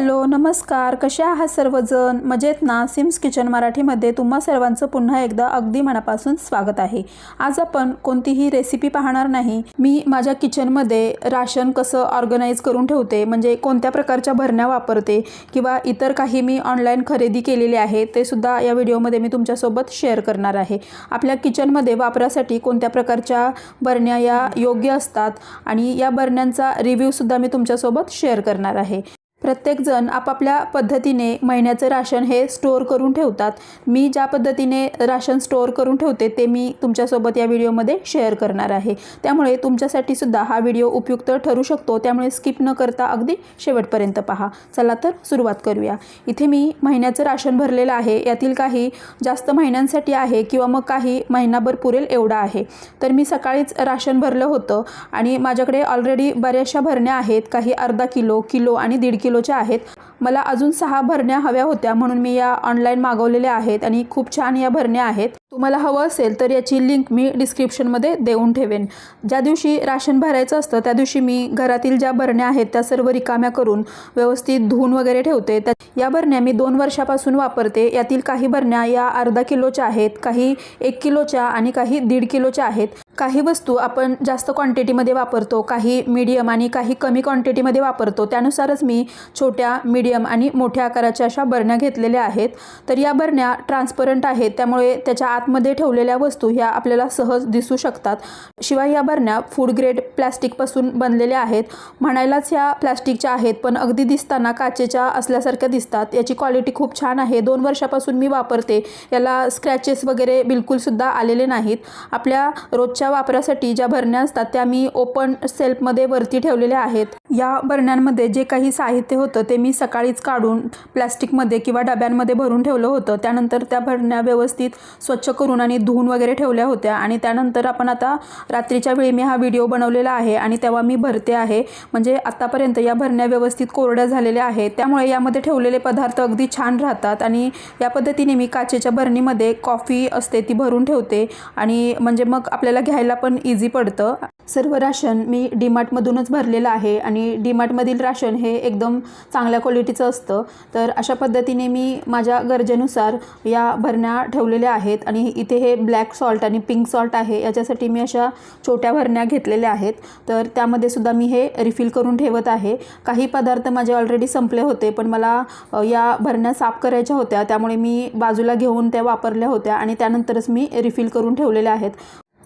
Hello नमस्कार. कसे आहात सर्वजण? मजेत ना? सिम्स किचन मराठीमध्ये तुम्हा सर्वांचं पुन्हा एकदा अगदी मनापासून स्वागत आहे. आज आपण कोणतीही रेसिपी पाहणार नाही. मी माझ्या किचनमध्ये राशन कसं ऑर्गनाईज करून ठेवते म्हणजे कोणत्या प्रकारच्या भरण्या वापरते किंवा इतर काही मी ऑनलाईन खरेदी केलेले आहे ते सुद्धा या व्हिडिओमध्ये मी तुमच्यासोबत शेअर करणार आहे. आपल्या किचनमध्ये वापरासाठी कोणत्या प्रकारच्या बरण्या या योग्य असतात आणि या बरण्यांचा रिव्ह्यूसुद्धा मी तुमच्यासोबत शेअर करणार आहे. प्रत्येकजण आपापल्या पद्धतीने महिन्याचं राशन हे स्टोअर करून ठेवतात. मी ज्या पद्धतीने राशन स्टोअर करून ठेवते ते मी तुमच्यासोबत या व्हिडिओमध्ये शेअर करणार आहे. त्यामुळे तुमच्यासाठी सुद्धा हा व्हिडिओ उपयुक्त ठरू शकतो. त्यामुळे स्किप न करता अगदी शेवटपर्यंत पहा. चला तर सुरुवात करूया. इथे मी महिन्याचं राशन भरलेलं आहे. यातील काही जास्त महिन्यांसाठी आहे किंवा मग काही महिनाभर पुरेल एवढा आहे. तर मी सकाळीच राशन भरलं होतं आणि माझ्याकडे ऑलरेडी बऱ्याचशा भरण्या आहेत. काही अर्धा किलो किलो आणि दीड किलो किलोच्या आहेत. मला अजून सहा भरण्या हव्या होत्या म्हणून मी या ऑनलाईन मागवलेल्या आहेत आणि खूप छान या भरण्या आहेत. तुम्हाला हवं असेल तर याची लिंक मी डिस्क्रिप्शनमध्ये देऊन ठेवेन. ज्या दिवशी राशन भरायचं असतं त्या दिवशी मी घरातील ज्या भरण्या आहेत त्या सर्व रिकाम्या करून व्यवस्थित धुवून वगैरे ठेवते. त्या या भरण्या मी दोन वर्षापासून वापरते. यातील काही भरण्या या अर्धा किलोच्या आहेत काही एक किलोच्या आणि काही दीड किलोच्या आहेत. काही वस्तू आपण जास्त क्वांटिटीमध्ये वापरतो काही मीडियम आणि काही कमी क्वांटिटीमध्ये वापरतो. त्यानुसारच मी छोट्या मीडियम आणि मोठ्या आकाराच्या अशा बरण्या घेतलेल्या आहेत. तर या बरण्या ट्रान्सपरंट आहेत त्यामुळे त्याच्या आतमध्ये ठेवलेल्या वस्तू ह्या आपल्याला सहज दिसू शकतात. शिवाय या बरण्या फूड ग्रेड प्लॅस्टिकपासून बनलेल्या आहेत. म्हणायलाच ह्या प्लॅस्टिकच्या आहेत पण अगदी दिसताना काचेच्या असल्यासारख्या दिसतात. याची क्वालिटी खूप छान आहे. दोन वर्षापासून मी वापरते. याला स्क्रॅचेस वगैरे बिलकुलसुद्धा आलेले नाहीत. आपल्या रोजच्या वापरासाठी ज्या भरण्या असतात त्या मी ओपन सेल्फमध्ये वरती ठेवलेल्या आहेत. या बरण्यांमध्ये जे काही साहित्य होतं ते मी सकाळीच काढून प्लॅस्टिकमध्ये किंवा डब्यांमध्ये भरून ठेवलं होतं. त्यानंतर त्या भरण्या व्यवस्थित स्वच्छ करून आणि धुवून वगैरे ठेवल्या होत्या. आणि त्यानंतर आपण आता रात्रीच्या वेळी मी हा व्हिडिओ बनवलेला आहे आणि तेव्हा मी भरते आहे. म्हणजे आत्तापर्यंत या भरण्या व्यवस्थित कोरड्या झालेल्या आहेत त्यामुळे यामध्ये ठेवलेले पदार्थ अगदी छान राहतात. आणि या पद्धतीने मी काचेच्या भरणीमध्ये कॉफी असते ती भरून ठेवते. आणि म्हणजे मग आपल्याला घ्यायला पण इझी पडतं. सर्व राशन मी डीमार्टमधूनच भरलेलं आहे. आणि डीमार्टमधील राशन हे एकदम चांगल्या क्वालिटीचं असतं. तर अशा पद्धतीने मी माझ्या गरजेनुसार या भरण्या ठेवलेल्या आहेत. आणि इथे हे ब्लॅक सॉल्ट आणि पिंक सॉल्ट आहे याच्यासाठी मी अशा छोट्या भरण्या घेतलेल्या आहेत. तर त्यामध्ये सुद्धा मी हे रिफिल करून ठेवत आहे. काही पदार्थ माझे ऑलरेडी संपले होते पण मला या भरण्या साफ करायच्या होत्या. त्यामुळे मी बाजूला घेऊन त्या वापरल्या होत्या आणि त्यानंतरच मी रिफिल करून ठेवलेल्या आहेत.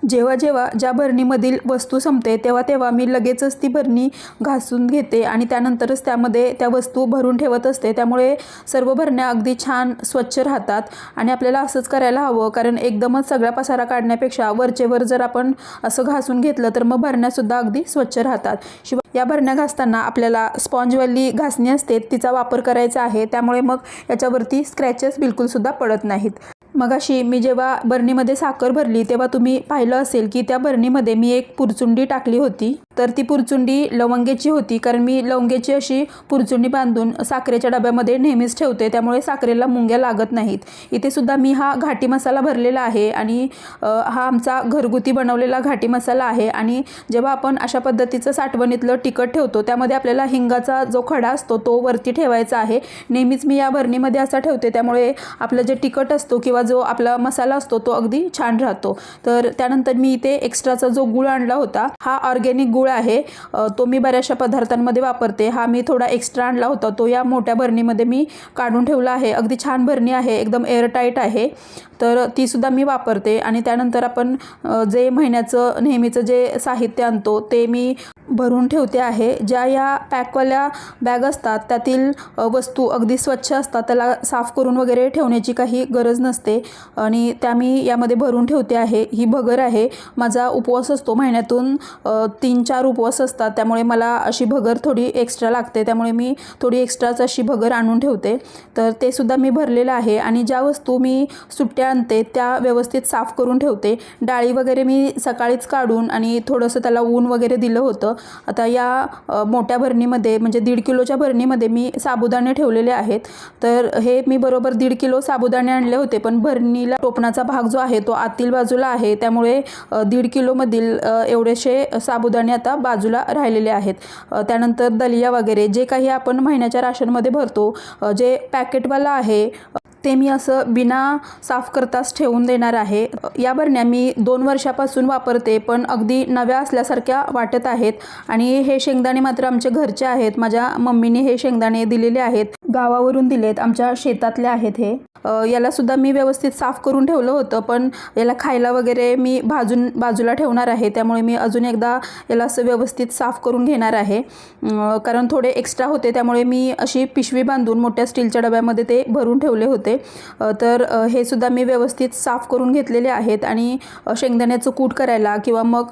जेव्हा जेव्हा ज्या भरणीमधील वस्तू संपते तेव्हा तेव्हा मी लगेचच ती भरणी घासून घेते आणि त्यानंतरच त्यामध्ये त्या वस्तू भरून ठेवत असते. त्यामुळे सर्व भरण्या अगदी छान स्वच्छ राहतात आणि आपल्याला असंच करायला हवं. कारण एकदमच सगळा पसारा काढण्यापेक्षा वरचेवर जर आपण असं घासून घेतलं तर मग भरण्यासुद्धा अगदी स्वच्छ राहतात. शिवाय या भरण्या घासताना आपल्याला स्पॉन्जवाली घासणी असते तिचा वापर करायचा आहे. त्यामुळे मग याच्यावरती स्क्रॅचेस बिलकुलसुद्धा पडत नाहीत. मगाशी मी जेव्हा बरणीमध्ये साखर भरली तेव्हा तुम्ही पाहिलं असेल की त्या बरणीमध्ये मी एक पुरचुंडी टाकली होती. तर ती पुरचुंडी लवंगेची होती कारण मी लवंगेची अशी पुरचुंडी बांधून साखरेच्या डब्यामध्ये नेहमीच ठेवते त्यामुळे साखरेला मुंग्या लागत नाहीत. इथे सुद्धा मी हा घाटी मसाला भरलेला आहे आणि हा आमचा घरगुती बनवलेला घाटी मसाला आहे आणि जेव्हा आपण अशा पद्धतीचं साठवणीतलं तिखट ठेवतो त्यामध्ये आपल्याला हिंगाचा जो खडा असतो तो वरती ठेवायचा आहे. नेहमीच मी या भरणीमध्ये असा ठेवते त्यामुळे आपलं जे तिखट असतो किंवा जो आपला मसाला असतो तो अगदी छान राहतो. तर त्यानंतर मी इथे एक्स्ट्राचा जो गुळ आणला होता हा ऑर्गॅनिक गुळ आहे. तो मी बऱ्याचशा पदार्थांमध्ये वापरते. हा मी थोडा एक्स्ट्रा आणला होता. तो या मोठ्या भरणीमध्ये मी काढून ठेवला आहे. अगदी छान भरणी आहे. एकदम एअरटाईट आहे. तर तीसुद्धा मी वापरते. आणि त्यानंतर आपण जे महिन्याचं नेहमीचं जे साहित्य आणतो ते मी भरून ठेवते आहे. ज्या या पॅकवाल्या बॅग असतात त्यातील वस्तू अगदी स्वच्छ असतात. त्याला साफ करून वगैरे ठेवण्याची काही गरज नसते. आणि त्या मी यामध्ये भरून ठेवते आहे. ही भगर आहे. माझा उपवास असतो. महिन्यातून तीन चार उपवास असतात त्यामुळे मला अशी भगर थोडी एक्स्ट्रा लागते. त्यामुळे मी थोडी एक्स्ट्राच अशी भगर आणून ठेवते. तर ते सुद्धा मी भरलेलं आहे आणि ज्या वस्तू मी सुट्ट्या आणते त्या व्यवस्थित साफ करून ठेवते. डाळी वगैरे मी सकाळीच काढून आणि थोडंसं त्याला ऊन वगैरे दिलं होतं. आता या मोठ्या भरणीमध्ये म्हणजे दीड किलोच्या भरणीमध्ये मी साबुदाणे ठेवलेले आहेत. तर हे मी बरोबर दीड किलो साबुदाणे आणले होते पण भरणीला टोपणाचा भाग जो आहे तो आतील बाजूला आहे. त्यामुळे दीड किलोमधील एवढेसे साबुदाणे आता बाजूला राहिलेले आहेत. त्यानंतर दलिया वगैरे जे काही आपण महिन्याच्या राशनमध्ये भरतो जे पॅकेटवाला आहे ते मी असं बिना साफ करताच ठेवून देणार आहे. या बरण्या मी दोन वर्षापासून वापरते पण अगदी नव्या असल्यासारख्या वाटत आहेत. आणि हे शेंगदाणे मात्र आमचे घरचे आहेत. माझ्या मम्मीने हे शेंगदाणे दिलेले आहेत. गावावरून दिलेत. आमच्या शेतातले आहेत हे. याला सुद्धा मी व्यवस्थित साफ करून ठेवलं होतं पण याला खायला वगैरे मी भाजून बाजूला ठेवणार आहे. त्यामुळे मी अजून एकदा याला असं व्यवस्थित साफ करून घेणार आहे. कारण थोडे एक्स्ट्रा होते त्यामुळे मी अशी पिशवी बांधून मोठ्या स्टीलच्या डब्यामध्ये ते भरून ठेवले होते. तर हे सुद्धा मी व्यवस्थित साफ करून घेतलेले आहेत आणि शेंगदाण्याचं कूट करायला किंवा मग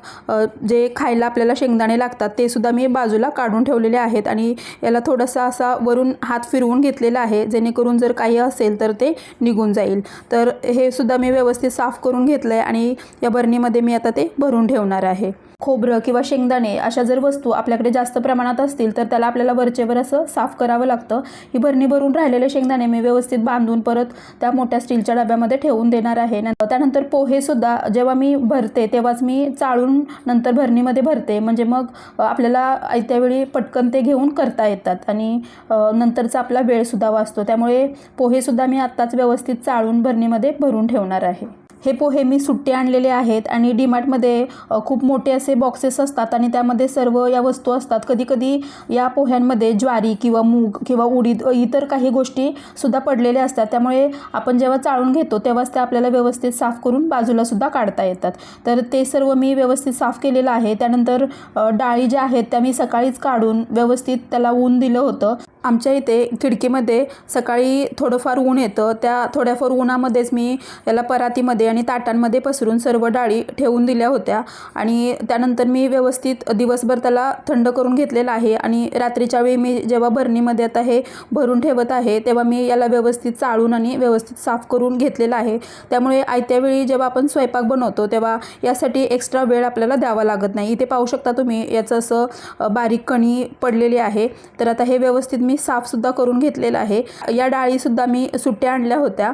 जे खायला आपल्याला शेंगदाणे लागतात ते सुद्धा मी बाजूला काढून ठेवलेले आहेत आणि याला थोडासा असा वरून हात फिरवून घेतलेला आहे. जेणेकरून जर काही असेल तर ते निघून जाईल. तर हे सुद्धा मी व्यवस्थित साफ करून घेतलं आहे आणि या बरणीमध्ये मी आता ते भरून ठेवणार आहे. खोबरं किंवा शेंगदाणे अशा जर वस्तू आपल्याकडे जास्त प्रमाणात असतील तर त्याला आपल्याला वरचेवर असं साफ करावं लागतं. ही भरणी भरून राहिलेले शेंगदाणे मी व्यवस्थित बांधून परत त्या मोठ्या स्टीलच्या डब्यामध्ये ठेवून देणार आहे. नंतर त्यानंतर पोहेसुद्धा जेव्हा मी भरते तेव्हाच मी चाळून नंतर भरणीमध्ये भरते. म्हणजे मग आपल्याला त्यावेळी पटकन ते घेऊन करता येतात आणि नंतरचा आपला वेळसुद्धा वाचतो. त्यामुळे पोहेसुद्धा मी आत्ताच व्यवस्थित चाळून भरणीमध्ये भरून ठेवणार आहे. हे पोहे मी सुट्टे आणलेले आहेत आणि डीमार्टमध्ये खूप मोठे असे बॉक्सेस असतात आणि त्यामध्ये सर्व या वस्तू असतात. कधीकधी या पोह्यांमध्ये ज्वारी किंवा मूग किंवा उडीद इतर काही गोष्टी सुद्धा पडलेल्या असतात. त्यामुळे आपण जेव्हा चाळून घेतो तेव्हाच त्या आपल्याला व्यवस्थित साफ करून बाजूला सुद्धा काढता येतात. तर ते सर्व मी व्यवस्थित साफ केलेलं आहे. त्यानंतर डाळी ज्या आहेत त्या मी सकाळीच काढून व्यवस्थित त्याला ऊन दिलं होतं. आमच्या इथे खिडकीमध्ये सकाळी थोडंफार ऊन येतं. त्या थोड्याफार उन्हामध्येच मी याला परातीमध्ये आणि ताटांमध्ये पसरून सर्व डाळी ठेवून दिल्या होत्या. आणि त्यानंतर मी व्यवस्थित दिवसभर त्याला थंड करून घेतलेला आहे. आणि रात्रीच्या वेळी मी जेव्हा भरणीमध्ये आता हे भरून ठेवत आहे तेव्हा मी याला व्यवस्थित चाळून आणि व्यवस्थित साफ करून घेतलेलं आहे. त्यामुळे आयत्या वेळी जेव्हा आपण स्वयंपाक बनवतो तेव्हा यासाठी एक्स्ट्रा वेळ आपल्याला द्यावा लागत नाही. इथे पाहू शकता तुम्ही याचं असं बारीक कणी पडलेली आहे. तर आता हे व्यवस्थित मी मी साफसुद्धा करून घेतलेलं आहे. या डाळीसुद्धा मी सुट्ट्या आणल्या होत्या.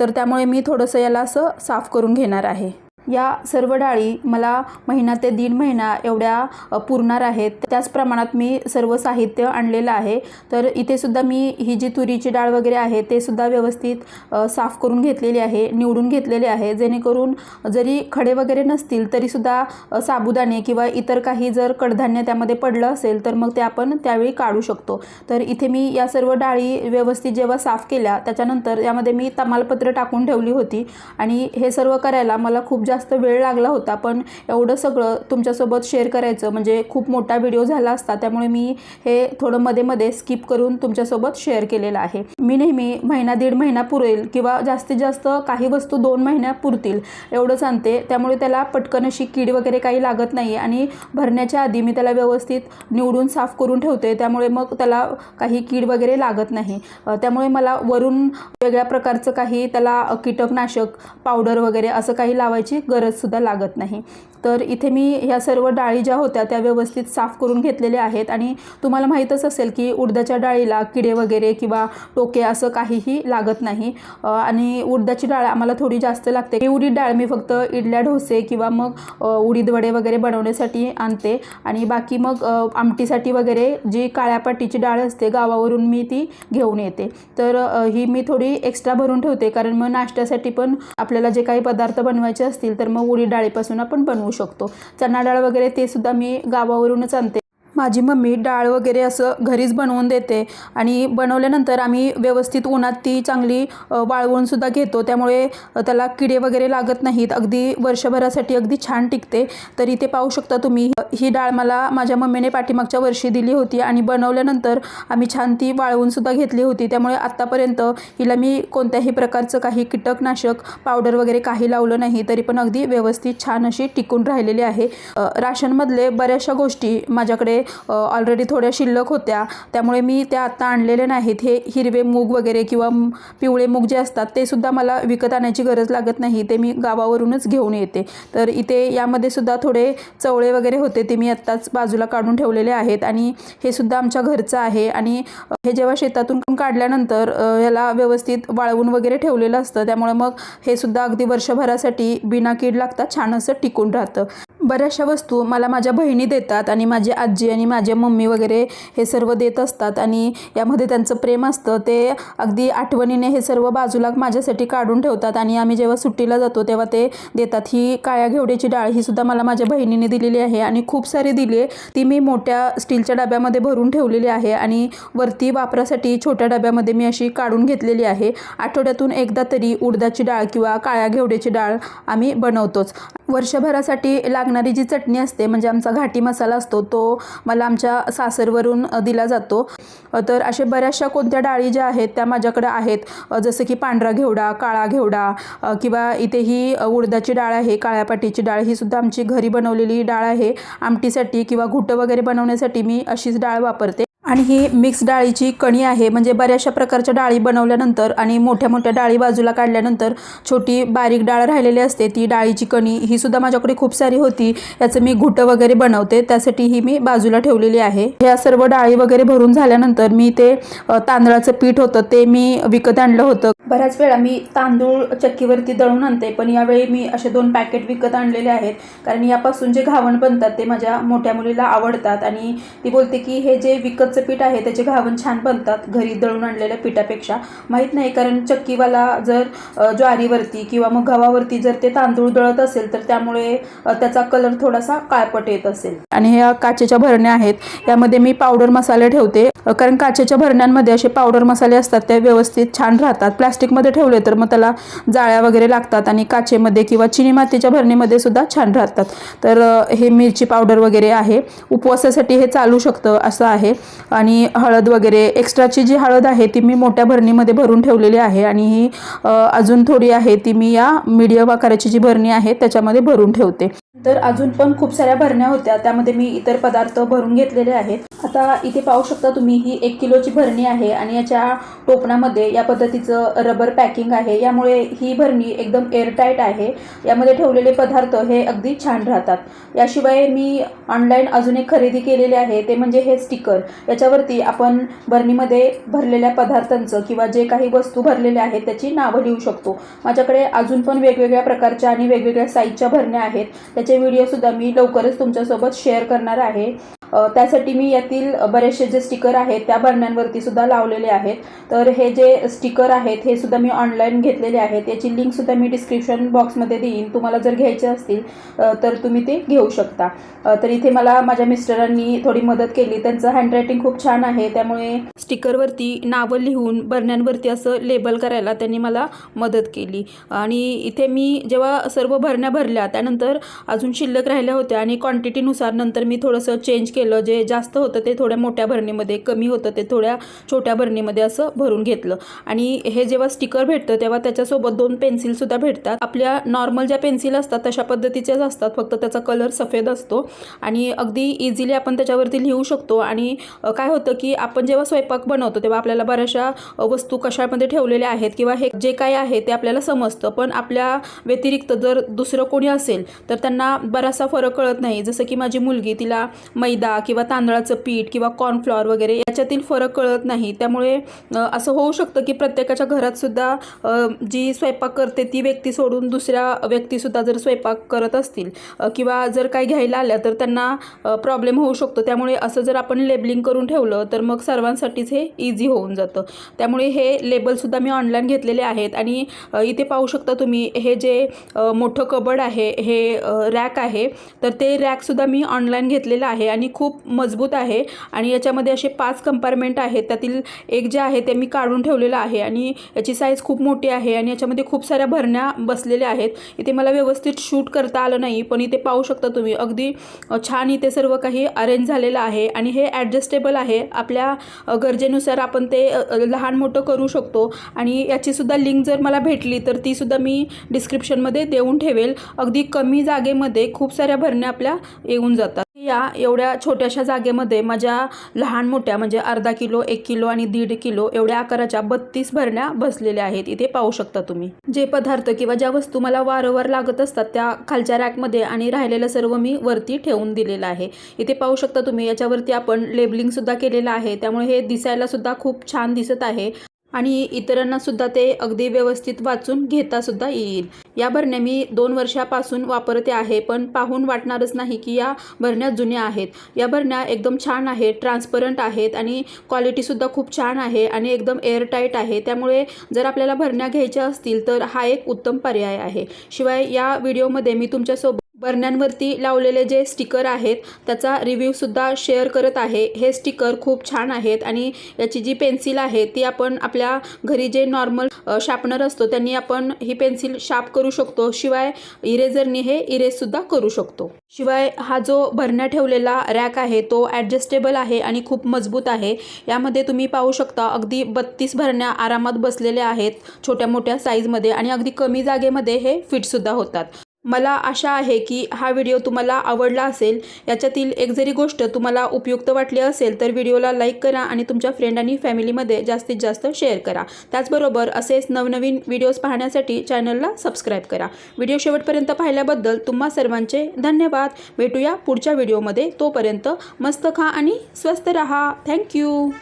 तर त्यामुळे मी थोडंसं याला असं साफ करून घेणार आहे. या सर्व डाळी मला महिना ते दीड महिना एवढ्या पुरणार आहेत. त्याच प्रमाणात मी सर्व साहित्य आणलेलं आहे. तर इथेसुद्धा मी ही जी तुरीची डाळ वगैरे आहे ते सुद्धा व्यवस्थित साफ करून घेतलेली आहे निवडून घेतलेली आहे. जेणेकरून जरी खडे वगैरे नसतील तरीसुद्धा साबुदाणे किंवा इतर काही जर कडधान्य त्यामध्ये पडलं असेल तर मग ते आपण त्यावेळी काढू शकतो. तर इथे मी या सर्व डाळी व्यवस्थित जेव्हा साफ केल्या त्याच्यानंतर यामध्ये मी तमालपत्र टाकून ठेवली होती. आणि हे सर्व करायला मला खूप जास्त वेळ लागला होता पण एवढं सगळं तुमच्यासोबत शेअर करायचं म्हणजे खूप मोठा व्हिडिओ झाला असता त्यामुळे मी हे थोडं मध्ये मध्ये स्किप करून तुमच्यासोबत शेअर केलेलं आहे. मी नेहमी महिना दीड महिना पुरेल किंवा जास्तीत जास्त काही वस्तू दोन महिन्या पुरतील एवढंच आणते त्यामुळे त्याला पटकन अशी कीड वगैरे काही लागत नाही आणि भरण्याच्या आधी मी त्याला व्यवस्थित निवडून साफ करून ठेवते त्यामुळे मग त्याला काही कीड वगैरे लागत नाही. त्यामुळे मला वरून वेगळ्या प्रकारचं काही त्याला कीटकनाशक पावडर वगैरे असं काही लावायची गरजसुद्धा लागत नाही. तर इथे मी ह्या सर्व डाळी ज्या होत्या त्या व्यवस्थित साफ करून घेतलेल्या आहेत आणि तुम्हाला माहीतच असेल की उडदाच्या डाळीला किडे वगैरे किंवा टोके असं काहीही लागत नाही. आणि उडदाची डाळ आम्हाला थोडी जास्त लागते. ही उडीद डाळ मी फक्त इडल्या डोसे किंवा मग उडीद वडे वगैरे बनवण्यासाठी आणते. आणि बाकी मग आमटीसाठी वगैरे जी काळ्या पाटीची डाळ असते गावावरून मी ती घेऊन येते. तर ही मी थोडी एक्स्ट्रा भरून ठेवते. कारण मग नाश्त्यासाठी पण आपल्याला जे काही पदार्थ बनवायचे असतील तर मग उडीद डाळीपासून आपण बनवू शकतो. चणा डाळ वगैरे ते सुद्धा मी गावावरूनच आणते. माझी मम्मी डाळ वगैरे असं घरीच बनवून देते. आणि बनवल्यानंतर आम्ही व्यवस्थित उन्हात ती चांगली वाळवूनसुद्धा घेतो. त्यामुळे त्याला किडे वगैरे लागत नाहीत. अगदी वर्षभरासाठी अगदी छान टिकते. तर इथे पाहू शकता तुम्ही ही डाळ मला माझ्या मम्मीने पाठीमागच्या वर्षी दिली होती आणि बनवल्यानंतर आम्ही छान ती वाळवूनसुद्धा घेतली होती. त्यामुळे आत्तापर्यंत हिला मी कोणत्याही प्रकारचं काही कीटकनाशक पावडर वगैरे काही लावलं नाही. तरी पण अगदी व्यवस्थित छान अशी टिकून राहिलेली आहे. राशनमधले बऱ्याचशा गोष्टी माझ्याकडे ऑलरेडी थोड्या शिल्लक होत्या. त्यामुळे मी त्या आत्ता आणलेल्या नाहीत. हे हिरवे मूग वगैरे किंवा पिवळे मूग जे असतात ते सुद्धा मला विकत आणायची गरज लागत नाही. ते मी गावावरूनच घेऊन येते. तर इथे यामध्ये सुद्धा थोडे चवळे वगैरे होते ते मी आत्ताच बाजूला काढून ठेवलेले आहेत. आणि हे सुद्धा आमच्या घरचं आहे. आणि हे जेव्हा शेतातून काढल्यानंतर ह्याला व्यवस्थित वाळवून वगैरे ठेवलेलं असतं. त्यामुळे मग हे सुद्धा अगदी वर्षभरासाठी बिना कीड लागता छान असं टिकून राहतं. बऱ्याचशा वस्तू मला माझ्या बहिणी देतात आणि माझी आजी आणि माझ्या मम्मी वगैरे हे सर्व देत असतात आणि यामध्ये त्यांचं प्रेम असतं. ते अगदी आठवणीने हे सर्व बाजूला माझ्यासाठी काढून ठेवतात आणि आम्ही जेव्हा सुट्टीला जातो तेव्हा ते देतात. ही काळ्या घेवड्याची डाळ ही सुद्धा मला माझ्या बहिणीने दिलेली आहे आणि खूप सारी दिली. आहे ती मी मोठ्या स्टीलच्या डब्यामध्ये भरून ठेवलेली आहे आणि वरती वापरासाठी छोट्या डब्यामध्ये मी अशी काढून घेतलेली आहे. आठवड्यातून एकदा तरी उडदाची डाळ किंवा काळ्या घेवड्याची डाळ आम्ही बनवतोच. वर्षभरासाठी लागणारी जी चटणी असते म्हणजे आमचा घाटी मसाला असतो तो मला आमच्या सासरवरून दिला जातो. तर असे बऱ्याचशा कोणत्या डाळी ज्या आहेत त्या माझ्याकडे आहेत. जसं की पांढरा घेवडा काळा घेवडा किंवा इथे ही उडदाची डाळ आहे काळ्या पाटीची डाळ ही सुद्धा आमची घरी बनवलेली डाळ आहे. आमटीसाठी किंवा घुटं वगैरे बनवण्यासाठी मी अशीच डाळ वापरते. आणि ही मिक्स डाळीची कणी आहे. म्हणजे बऱ्याचशा प्रकारच्या डाळी बनवल्यानंतर आणि मोठ्या मोठ्या डाळी बाजूला काढल्यानंतर छोटी बारीक डाळ राहिलेली असते. ती डाळीची कणी ही सुद्धा माझ्याकडे खूप सारी होती. याचं मी घुटं वगैरे बनवते. त्यासाठी ही मी बाजूला ठेवलेली आहे. ह्या सर्व डाळी वगैरे भरून झाल्यानंतर मी ते तांदळाचं पीठ होतं ते मी विकत आणलं होतं. बऱ्याच वेळा मी तांदूळ चक्कीवरती दळून आणते. पण यावेळी मी असे दोन पॅकेट विकत आणलेले आहेत. कारण यापासून जे घावण बनतात ते माझ्या मोठ्या मुलीला आवडतात. आणि ती बोलते की हे जे विकत गव्हाचं पीठ आहे त्याचे घावण छान बनतात. घरी दळून आणलेल्या पिठापेक्षा माहीत नाही कारण चक्कीवाला जर ज्वारीवरती किंवा मग गव्हावरती जर ते तांदूळ दळत असेल तर त्यामुळे त्याचा कलर थोडासा काळपट येत असेल. आणि ह्या काचेच्या भरण्या आहेत. यामध्ये मी पावडर मसाले ठेवते. कारण काचेच्या भरण्यांमध्ये असे पावडर मसाले असतात ते व्यवस्थित छान राहतात. प्लॅस्टिकमध्ये ठेवले तर मग त्याला जाळ्या वगैरे लागतात आणि काचेमध्ये किंवा चिनी मातीच्या भरणीमध्ये सुद्धा छान राहतात. तर हे मिरची पावडर वगैरे आहे. उपवासासाठी हे चालू शकतं असं आहे. आणि हळद वगैरे एक्स्ट्राची जी हळद आहे ती मी मोठ्या भरणीमध्ये भरून ठेवलेली आहे आणि ही अजून थोडी आहे ती मी या मीडियम आकाराची जी भरणी आहे त्याच्यामध्ये भरून ठेवते. तर अजून पण खूप साऱ्या भरण्या होत्या. त्यामध्ये मी इतर पदार्थ भरून घेतलेले आहेत. आता इथे पाहू शकता तुम्ही ही एक किलोची भरणी आहे आणि याच्या टोपणामध्ये या पद्धतीचं रबर पॅकिंग आहे. यामुळे ही भरणी एकदम एअरटाईट आहे. यामध्ये ठेवलेले पदार्थ हे अगदी छान राहतात. याशिवाय मी ऑनलाईन अजून एक खरेदी केलेले आहे ते म्हणजे हे स्टिकर याच्यावरती आपण भरणीमध्ये भरलेल्या पदार्थांचं किंवा जे काही वस्तू भरलेल्या आहेत त्याची नावं लिहू शकतो. माझ्याकडे अजून पण वेगवेगळ्या प्रकारच्या आणि वेगवेगळ्या साईजच्या भरण्या आहेत. त्याचे व्हिडिओसुद्धा मी लवकरच तुमच्यासोबत शेअर करणार आहे. त्यासाठी मी यातील बरेचसे जे स्टिकर आहेत त्या बरण्यांवरती सुद्धा लावलेले आहेत. तर हे जे स्टिकर आहेत हे सुद्धा मी ऑनलाईन घेतलेले आहेत. याची लिंकसुद्धा मी डिस्क्रिप्शन बॉक्समध्ये देईन. तुम्हाला जर घ्यायचे असतील तर तुम्ही ते घेऊ शकता. तर इथे मला माझ्या मिस्टरांनी थोडी मदत केली. त्यांचं हँडरायटिंग खूप छान आहे. त्यामुळे स्टिकरवरती नावं लिहून भरण्यांवरती असं लेबल करायला त्यांनी मला मदत केली. आणि इथे मी जेव्हा सर्व भरण्या भरल्या त्यानंतर अजून शिल्लक राहिल्या होत्या आणि क्वांटिटीनुसार नंतर मी थोडंसं चेंज केलं. जे जास्त होतं ते थोड्या मोठ्या भरणीमध्ये कमी होतं ते थोड्या छोट्या भरणीमध्ये असं भरून घेतलं. आणि हे जेव्हा स्टिकर भेटतं तेव्हा त्याच्यासोबत दोन पेन्सिलसुद्धा भेटतात. आपल्या नॉर्मल ज्या पेन्सिल असतात तशा पद्धतीच्याच असतात. फक्त त्याचा कलर सफेद असतो. आणि अगदी इझिली आपण त्याच्यावरती लिहू शकतो. आणि काय होतं की आपण जेव्हा स्वयंपाक बनवतो तेव्हा आपल्याला बऱ्याचशा वस्तू कशामध्ये ठेवलेल्या आहेत किंवा हे जे काय आहे ते आपल्याला समजतं. पण आपल्या व्यतिरिक्त जर दुसरं कोणी असेल तर त्यांना बराचसा फरक कळत नाही. जसं की माझी मुलगी तिला मैदा किंवा तांदळाचं पीठ किंवा कॉर्नफ्लॉवर वगैरे याच्यातील फरक कळत नाही. त्यामुळे असं होऊ शकतं की प्रत्येकाच्या घरात सुद्धा जी स्वयंपाक करते ती व्यक्ती सोडून दुसऱ्या व्यक्तीसुद्धा जर स्वयंपाक करत असतील किंवा जर काही घ्यायला आल्या तर त्यांना प्रॉब्लेम होऊ शकतो. त्यामुळे असं जर आपण लेबलिंग करून ठेवलं तर मग सर्वांसाठीच हे इझी होऊन जातं. त्यामुळे हे लेबलसुद्धा मी ऑनलाईन घेतलेले आहेत आणि इथे पाहू शकता तुम्ही हे जे मोठं कबड आहे हे रॅक आहे तर ते रॅकसुद्धा मी ऑनलाईन घेतलेलं आहे आणि खूप मजबूत आहे. आणि याच्यामध्ये असे पाच कंपार्टमेंट आहेत त्यातील एक जे आहे ते मी काढून ठेवलेलं आहे आणि याची साईज खूप मोठी आहे आणि याच्यामध्ये खूप साऱ्या भरण्या बसलेल्या आहेत. इथे मला व्यवस्थित शूट करता आलं नाही पण इथे पाहू शकता तुम्ही अगदी छान इथे सर्व काही अरेंज झालेलं आहे आणि हे ॲडजस्टेबल आहे. आपल्या गरजेनुसार आपण ते लहान मोठं करू शकतो आणि याचीसुद्धा लिंक जर मला भेटली तर तीसुद्धा मी डिस्क्रिप्शनमध्ये देऊन ठेवेल. अगदी कमी जागेमध्ये खूप साऱ्या भरण्या आपल्या येऊन जातात. या एवढ्या छोट्याशा जागेमध्ये माझ्या लहान मोठ्या म्हणजे अर्धा किलो एक किलो आणि दीड किलो एवढ्या आकाराच्या बत्तीस भरण्या बसलेल्या आहेत. इथे पाहू शकता तुम्ही. जे पदार्थ किंवा ज्या वस्तू मला वारंवार लागत असतात त्या खालच्या रॅकमध्ये आणि राहिलेलं सर्व मी वरती ठेवून दिलेलं आहे. इथे पाहू शकता तुम्ही याच्यावरती आपण लेबलिंग सुद्धा केलेलं आहे. त्यामुळे हे दिसायला सुद्धा खूप छान दिसत आहे. आणि इतरांना सुद्धा ते अगदी व्यवस्थित वाचून घेता सुद्धा येईल. या भरण्या मी दोन वर्षापासून वापरते आहे पण पाहून वाटणारच नाही की या भरण्या जुन्या आहेत. या भरण्या एकदम छान आहेत ट्रान्सपरंट आहेत आणि क्वालिटीसुद्धा खूप छान आहे आणि एकदम एअरटाईट आहे. त्यामुळे जर आपल्याला भरण्या घ्यायच्या असतील तर हा एक उत्तम पर्याय आहे. शिवाय या व्हिडिओमध्ये मी तुमच्यासोबत बरण्यांवरती लावलेले जे स्टिकर आहेत त्याचा रिव्ह्यूसुद्धा शेअर करत आहे. हे स्टिकर खूप छान आहेत आणि याची जी पेन्सिल आहे ती आपण आपल्या घरी जे नॉर्मल शार्पनर असतो त्यांनी आपण ही पेन्सिल शार्प करू शकतो. शिवाय इरेझरनी हे इरेजसुद्धा करू शकतो. शिवाय हा जो भरण्या ठेवलेला रॅक आहे तो ॲडजस्टेबल आहे आणि खूप मजबूत आहे. यामध्ये तुम्ही पाहू शकता अगदी बत्तीस भरण्या आरामात बसलेल्या आहेत छोट्या मोठ्या साईजमध्ये आणि अगदी कमी जागेमध्ये हे फिटसुद्धा होतात. मला आशा आहे की हा व्हिडिओ तुम्हाला आवडला असेल. याच्यातील एक जरी गोष्ट तुम्हाला उपयुक्त वाटली असेल तर व्हिडिओला लाईक करा आणि तुमच्या फ्रेंड आणि फॅमिलीमध्ये जास्तीत जास्त शेअर करा. त्याचबरोबर असेच नवनवीन व्हिडिओज पाहण्यासाठी चॅनलला सबस्क्राईब करा. व्हिडिओ शेवटपर्यंत पाहिल्याबद्दल तुम्हा सर्वांचे धन्यवाद. भेटूया पुढच्या व्हिडिओमध्ये. तोपर्यंत मस्त खा आणि स्वस्त रहा. थँक्यू.